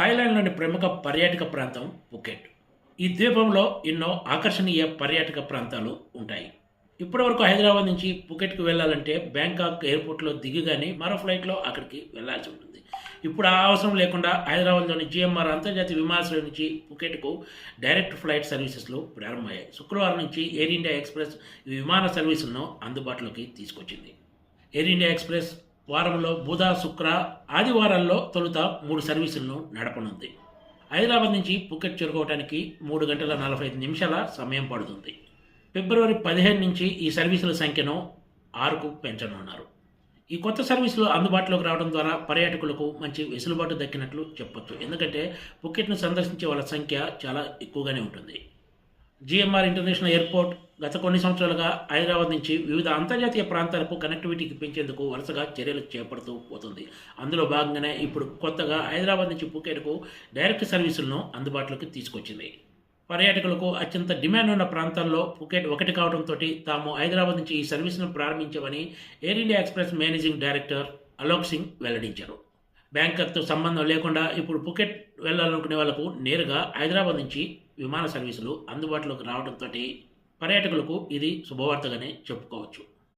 థాయిలాండ్లోని ప్రముఖ పర్యాటక ప్రాంతం పుకెట్. ఈ ద్వీపంలో ఎన్నో ఆకర్షణీయ పర్యాటక ప్రాంతాలు ఉంటాయి. ఇప్పటివరకు హైదరాబాద్ నుంచి పుకెట్కి వెళ్ళాలంటే బ్యాంకాక్ ఎయిర్పోర్ట్లో దిగగానే మరో ఫ్లైట్లో అక్కడికి వెళ్ళాల్సి ఉంటుంది. ఇప్పుడు ఆ అవసరం లేకుండా హైదరాబాద్లోని జిఎంఆర్ అంతర్జాతీయ విమానాశ్రయం నుంచి పుకెట్కు డైరెక్ట్ ఫ్లైట్ సర్వీసెస్లు ప్రారంభమయ్యాయి. శుక్రవారం నుంచి ఎయిర్ ఇండియా ఎక్స్ప్రెస్ ఈ విమాన సర్వీసులను అందుబాటులోకి తీసుకొచ్చింది. ఎయిర్ ఇండియా ఎక్స్ప్రెస్ వారంలో బుధ శుక్ర ఆదివారాల్లో తొలుత మూడు సర్వీసులను నడపనుంది. హైదరాబాద్ నుంచి పుకెట్ చేరుకోవడానికి మూడు గంటల నలభై ఐదు నిమిషాల సమయం పడుతుంది. ఫిబ్రవరి పదిహేను నుంచి ఈ సర్వీసుల సంఖ్యను ఆరుకు పెంచనున్నారు. ఈ కొత్త సర్వీసులు అందుబాటులోకి రావడం ద్వారా పర్యాటకులకు మంచి వెసులుబాటు దక్కినట్లు చెప్పొచ్చు. ఎందుకంటే పుకెట్ను సందర్శించే వాళ్ళ సంఖ్య చాలా ఎక్కువగానే ఉంటుంది. జిఎంఆర్ ఇంటర్నేషనల్ ఎయిర్పోర్ట్ గత కొన్ని సంవత్సరాలుగా హైదరాబాద్ నుంచి వివిధ అంతర్జాతీయ ప్రాంతాలకు కనెక్టివిటీకి పెంచేందుకు వరుసగా చర్యలు చేపడుతూ పోతుంది. అందులో భాగంగానే ఇప్పుడు కొత్తగా హైదరాబాద్ నుంచి పుకెట్కు డైరెక్ట్ సర్వీసులను అందుబాటులోకి తీసుకొచ్చింది. పర్యాటకులకు అత్యంత డిమాండ్ ఉన్న ప్రాంతాల్లో పుకెట్ ఒకటి కావడంతో తాము హైదరాబాద్ నుంచి ఈ సర్వీసును ప్రారంభించామని Air India Express managing director Alok Singh వెల్లడించారు. బ్యాంకర్తో సంబంధం లేకుండా ఇప్పుడు పుకెట్ వెళ్ళాలనుకునే వాళ్ళకు నేరుగా హైదరాబాద్ నుంచి విమాన సర్వీసులు అందుబాటులోకి రావడంతో పర్యాటకులకు ఇది శుభవార్తగానే చెప్పుకోవచ్చు.